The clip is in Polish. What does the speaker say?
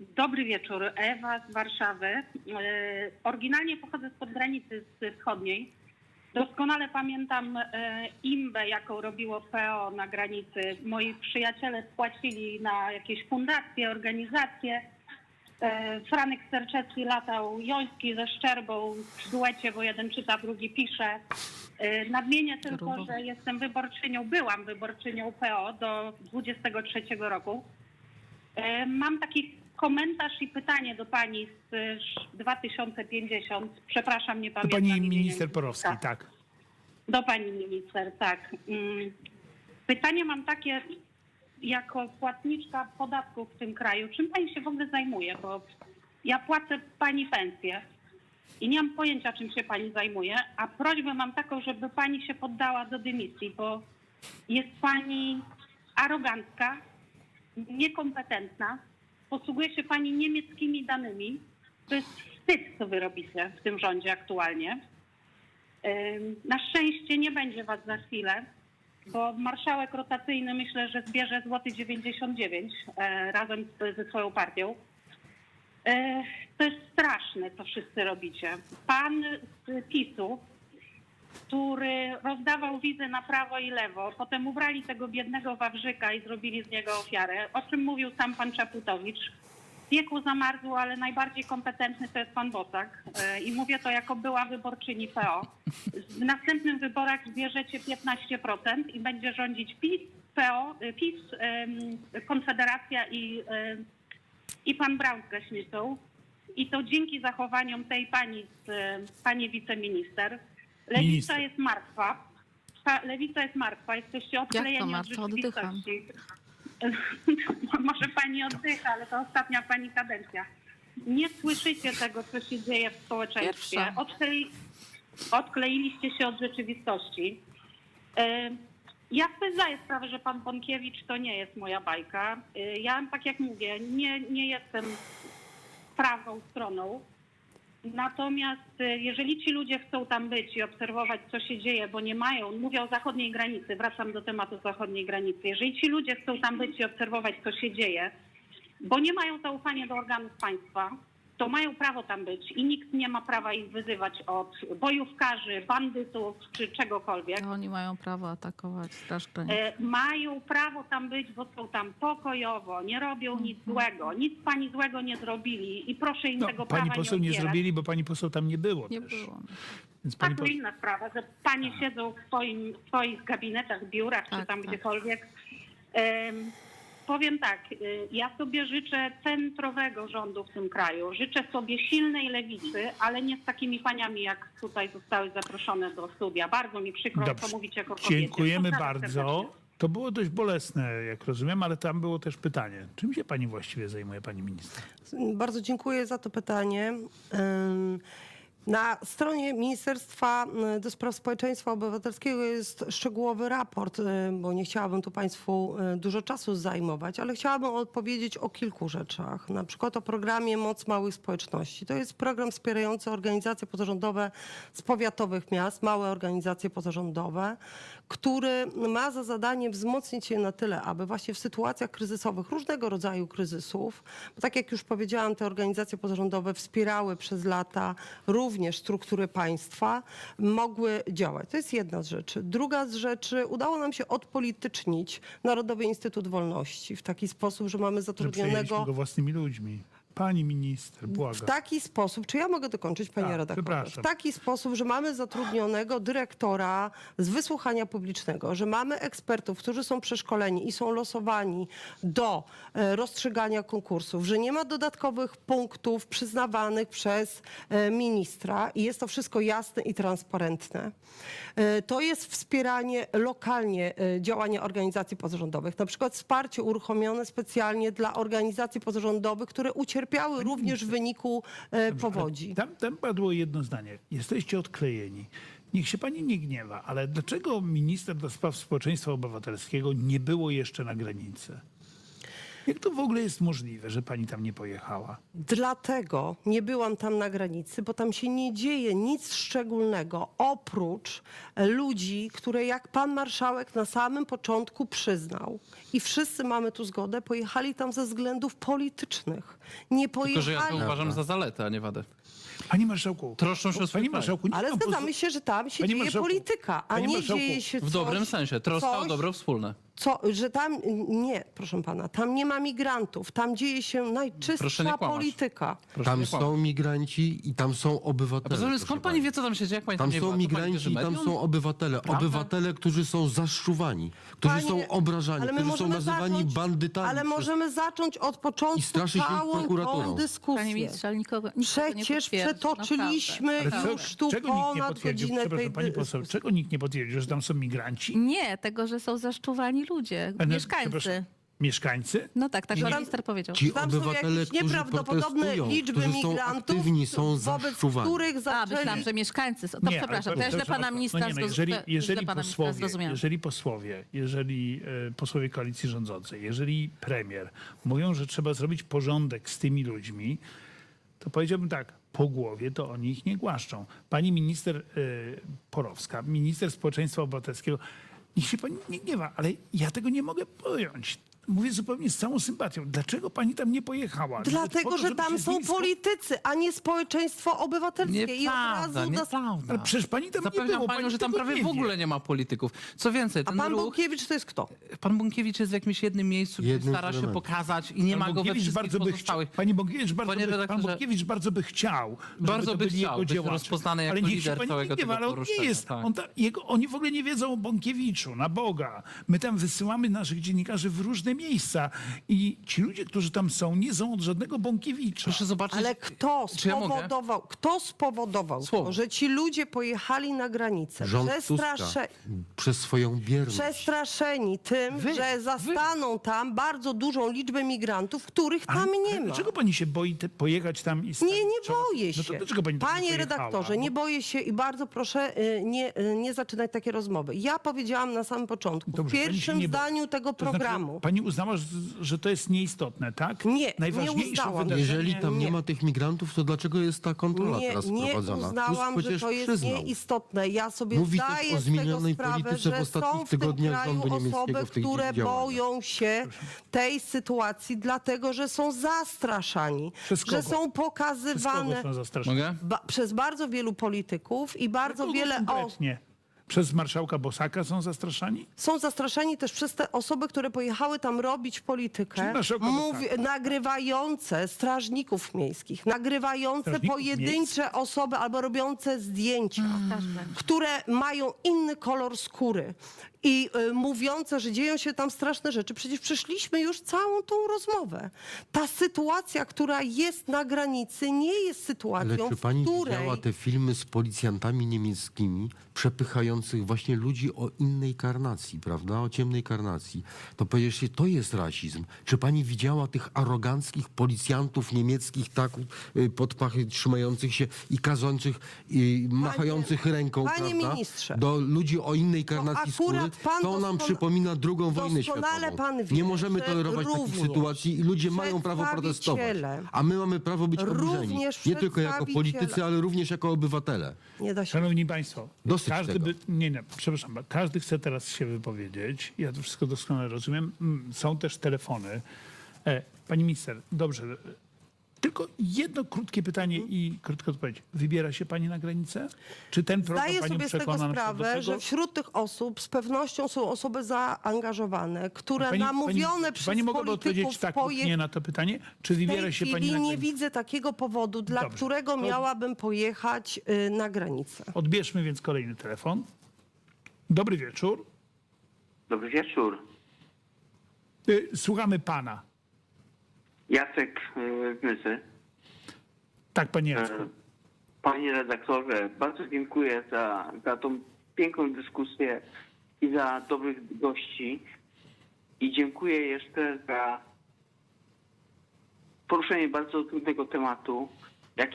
Dobry wieczór. Ewa z Warszawy. E, Oryginalnie pochodzę spod granicy wschodniej. Doskonale pamiętam e, imbę, jaką robiło PO na granicy. Moi przyjaciele spłacili na jakieś fundacje, organizacje. E, Franek Sterczewski latał Joński ze Szczerbą w duecie, bo jeden czyta, drugi pisze. E, Nadmienię tylko, Grubo. że jestem wyborczynią, byłam wyborczynią PO do 23 roku. E, Mam taki komentarz i pytanie do pani z e, 2050. Przepraszam, nie pamiętam. pani imienia i minister Porowski, nazwiska. tak. Do pani minister, tak. Mm. Pytanie mam takie, jako płatniczka podatków w tym kraju, czym pani się w ogóle zajmuje? Bo ja płacę pani pensję i nie mam pojęcia, czym się pani zajmuje, a prośbę mam taką, żeby pani się poddała do dymisji, bo jest pani arogancka, niekompetentna, posługuje się pani niemieckimi danymi. To jest wstyd, co wy robicie w tym rządzie aktualnie. Na szczęście nie będzie was za chwilę, bo marszałek rotacyjny myślę, że zbierze złoty 99 e, razem ze swoją partią. E, To jest straszne, co wszyscy robicie. Pan z PiSu, który rozdawał wizy na prawo i lewo, potem ubrali tego biednego Wawrzyka i zrobili z niego ofiarę, o czym mówił sam pan Czaputowicz. W wieku zamarzł, ale najbardziej kompetentny to jest pan Bosak. E, I mówię to jako była wyborczyni PO. W następnych wyborach zbierzecie 15% i będzie rządzić PiS, PO, y, PiS, Konfederacja i, em, i pan Braun z Gaśnicą. I to dzięki zachowaniom tej pani, pani wiceminister. Lewica Minister. jest martwa. Lewica jest martwa. Jesteście odklejeni od martwa? Oddycham. rzeczywistości. Może pani oddycha, ale to ostatnia pani kadencja. Nie słyszycie tego, co się dzieje w społeczeństwie. Pierwsza. Odklei, odkleiliście się od rzeczywistości. E, Ja sobie zdaję sprawę, że pan Bąkiewicz to nie jest moja bajka. E, Ja, tak jak mówię, nie, nie jestem prawą stroną. Natomiast e, jeżeli ci ludzie chcą tam być i obserwować, co się dzieje, bo nie mają, mówię o zachodniej granicy, wracam do tematu zachodniej granicy. Jeżeli ci ludzie chcą tam być i obserwować, co się dzieje, bo nie mają zaufania do organów państwa, to mają prawo tam być i nikt nie ma prawa ich wyzywać od bojówkarzy, bandytów czy czegokolwiek. A Oni mają prawo atakować Straż Graniczną. E, mają prawo tam być, bo są tam pokojowo, nie robią nic złego, nic pani złego nie zrobili i proszę im No, tego pani prawa poseł nie zrobili, bo pani poseł tam nie było Nie też. było. Więc A pani to poseł... inna sprawa, że panie siedzą w, swoim, w swoich gabinetach, biurach czy Tak, tam tak. gdziekolwiek. Powiem tak, y, ja sobie życzę centrowego rządu w tym kraju. Życzę sobie silnej lewicy, ale nie z takimi paniami, jak tutaj zostały zaproszone do studia. Bardzo mi przykro, Dobrze. co mówić jako kobiecie. Dziękujemy Pozdrawiam bardzo. serdecznie. To było dość bolesne, jak rozumiem, ale tam było też pytanie. Czym się pani właściwie zajmuje, pani minister? Bardzo dziękuję za to pytanie. Ym, Na stronie Ministerstwa y, do Spraw Społeczeństwa Obywatelskiego jest szczegółowy raport, y, bo nie chciałabym tu Państwu y, dużo czasu zajmować, ale chciałabym odpowiedzieć o kilku rzeczach. Na przykład o programie Moc Małych Społeczności. To jest program wspierający organizacje pozarządowe z powiatowych miast, małe organizacje pozarządowe, który ma za zadanie wzmocnić je na tyle, aby właśnie w sytuacjach kryzysowych, różnego rodzaju kryzysów, bo tak jak już powiedziałam, te organizacje pozarządowe wspierały przez lata również struktury państwa, mogły działać. To jest jedna z rzeczy. Druga z rzeczy, udało nam się odpolitycznić Narodowy Instytut Wolności w taki sposób, że mamy Że zatrudnionego go własnymi ludźmi. Pani minister, w błagam. taki sposób, czy ja mogę dokończyć, panie Tak, redaktorze? W taki sposób, że mamy zatrudnionego dyrektora z wysłuchania publicznego, że mamy ekspertów, którzy są przeszkoleni i są losowani do e, rozstrzygania konkursów, że nie ma dodatkowych punktów przyznawanych przez e, ministra i jest to wszystko jasne i transparentne. E, To jest wspieranie lokalnie działania organizacji pozarządowych. Na przykład wsparcie uruchomione specjalnie dla organizacji pozarządowych, które ucierpiały również w wyniku e, powodzi. Tam, tam padło jedno zdanie. Jesteście odklejeni. Niech się pani nie gniewa, ale dlaczego minister do spraw społeczeństwa obywatelskiego nie było jeszcze na granicy? Jak to w ogóle jest możliwe, że pani tam nie pojechała? Dlatego nie byłam tam na granicy, bo tam się nie dzieje nic szczególnego oprócz ludzi, które jak pan marszałek na samym początku przyznał i wszyscy mamy tu zgodę, pojechali tam ze względów politycznych. Nie Tylko, że ja to pojechali. uważam za zaletę, a nie wadę. Panie marszałku. Troszczą się o swój Panie kraj. marszałku, nie Ale mam zgadzamy pozu- się, że tam się Panie dzieje marszałku, polityka, a panie nie marszałku, dzieje się W coś, dobrym sensie. Troska o coś, dobro wspólne. Co, że tam nie, proszę pana, tam nie ma migrantów, tam dzieje się Proszę najczystsza kłamać. polityka. Proszę Tam nie kłamać. są migranci i tam są A obywatele. poza tym, proszę skąd pani pani. wie, co tam się dzieje? Jak pani tam, Tam nie są pani migranci i tam są obywatele. Obywatele, którzy są zaszczuwani, którzy Panie- są obrażani, ale my którzy są możemy nazywani zacząć- bandytami. Ale przez- możemy zacząć od początku I straszy się ich całą tą prokuraturą. dyskusję. Panie ministrze, ale nikogo, nikogo nie Przecież potwierdzi, przetoczyliśmy naprawdę. już tu czego nikt nie ponad potwierdził? godzinę Przepraszam, tej pani poseł, dyskusji. czego nikt nie potwierdził, że tam są migranci? Nie, tego, że są zaszczuwani ludzie, Ale, mieszkańcy. przepraszam, Mieszkańcy? No tak, tak I- pan minister powiedział. Ci Tam są obywatele, jakieś którzy nieprawdopodobne protestują, liczby którzy są migrantów, aktywni, są wobec zaszczuwani. których A, zaczęli... myślałam, że mieszkańcy są. To Nie, ale przepraszam, to ja źle pana no ministra nie, no, zroz- jeżeli, źle jeżeli, pana ministra posłowie, zrozumiałam. jeżeli posłowie, jeżeli e, posłowie koalicji rządzącej, jeżeli premier mówią, że trzeba zrobić porządek z tymi ludźmi, to powiedziałbym tak, po głowie to oni ich nie głaszczą. Pani minister e, Porowska, minister społeczeństwa obywatelskiego, niech się pani nie gniewa, ale ja tego nie mogę pojąć. Mówię zupełnie z całą sympatią. Dlaczego pani tam nie pojechała? Po Dlatego, to, że żeby tam się z są politycy, a nie społeczeństwo obywatelskie. I od Nieprawda, razu das- nieprawda. Ale przecież pani tam nie Zapewniam było, panią, pani że tam tego prawie nie w ogóle nie ma polityków. Co więcej, A ten pan ruch... Bąkiewicz to jest kto? Pan Bąkiewicz jest w jakimś jednym miejscu, gdzie Jednym stara się elementem. pokazać i nie Pan ma go we Bąkiewicz wszystkich bardzo by chciał. Panie Bąkiewicz bardzo, Panie by, pan redaktorze, Bąkiewicz bardzo by chciał, żeby Bardzo to by byli chciał jego być działacze. rozpoznany jako ale niech się lider pani całego nie gniewa, tego ale on nie poruszenia, jest. tak. On ta, jego, oni w ogóle nie wiedzą o Bąkiewiczu, na Boga. My tam wysyłamy naszych dziennikarzy w różne miejsca i ci ludzie, którzy tam są, nie są od żadnego Bąkiewicza. Proszę zobaczyć... Ale kto Czy ja mogę? spowodował, kto spowodował Słowo. to, że ci ludzie pojechali na granicę Rząd przestrasze, Tuska przez swoją bierność. przestraszeni tym, Wy- że wy- zastaną tam bardzo dużą liczbę migrantów, których tam nie Ale ma. Dlaczego pani się boi te, pojechać tam i Nie, stawić nie czoła? boję się. No to dlaczego pani tam nie Panie pojechała? redaktorze, nie Bo- boję się i bardzo proszę y, nie, y, nie zaczynać takie rozmowy. Ja powiedziałam na samym początku, Dobrze, w pani się pierwszym nie boi. zdaniu tego To znaczy, programu. pani uznała, że, to jest nieistotne, tak? Nie, nie uznałam. wydarzenie... Jeżeli tam nie Nie. ma tych migrantów, to dlaczego jest ta kontrola Nie, teraz nie prowadzona? uznałam, Tusk że przecież to jest przyznał. nieistotne. Ja sobie Mówi też zdaję o z tego zmienionej sprawę, polityce w że ostatnich są w tym tygodniach kraju rządu niemieckiego osoby, w tych które działaniach. boją się tej sytuacji, dlatego że są zastraszani, Przez kogo? że są Przez kogo pokazywane są zastraszeni? Mogę? ba- przez bardzo wielu polityków i bardzo Kogo wiele osób. konkretnie? Przez marszałka Bosaka są zastraszani? Są zastraszani też przez te osoby, które pojechały tam robić politykę, Czyli marszałka mówi, Bosaka. nagrywające strażników miejskich, nagrywające Strażników pojedyncze osoby albo robiące zdjęcia, Każdy. które mają inny kolor skóry i y, mówiące, że dzieją się tam straszne rzeczy. Przecież przeszliśmy już całą tą rozmowę. Ta sytuacja, która jest na granicy, nie jest Ale sytuacją, czy pani w której... widziała te filmy z policjantami niemieckimi przepychających właśnie ludzi o innej karnacji, prawda? O ciemnej karnacji. To przecież to jest rasizm. Czy pani widziała tych aroganckich policjantów niemieckich tak y, pod pachy trzymających się i kazących, i machających ręką, panie prawda? ministrze, Do ludzi o innej karnacji skóry. To nam przypomina drugą wojnę doskonale światową. pan wie, Nie możemy że tolerować takich sytuacji i ludzie mają prawo protestować. A my mamy prawo być oburzeni. Nie tylko jako politycy, ale również jako obywatele. Nie da się Szanowni Państwo, Dosyć każdy tego. by, nie, nie, przepraszam, każdy chce teraz się wypowiedzieć. Ja to wszystko doskonale rozumiem. Mm, Są też telefony. E, pani minister, dobrze. Tylko jedno krótkie pytanie i krótka odpowiedź. Wybiera się pani na granicę? Czy ten program Zdaję panią sobie z tego przekona na przykład do sprawę, tego? że wśród tych osób z pewnością są osoby zaangażowane, które Pani- namówione pani, przez Pani mogłaby polityków odpowiedzieć tak lub poje- nie na to pytanie? Czy w wybiera tej się pani chwili na nie granicę? widzę takiego powodu, dla Dobrze. którego To- miałabym pojechać y, na granicę. Odbierzmy więc kolejny telefon. Dobry wieczór. Dobry wieczór. Y, Słuchamy pana. Jacek e, Gnyzy. Tak, panie Jacku. E, Panie redaktorze, bardzo dziękuję za, za tą piękną dyskusję i za dobrych gości. I dziękuję jeszcze za poruszenie bardzo trudnego tematu, jakim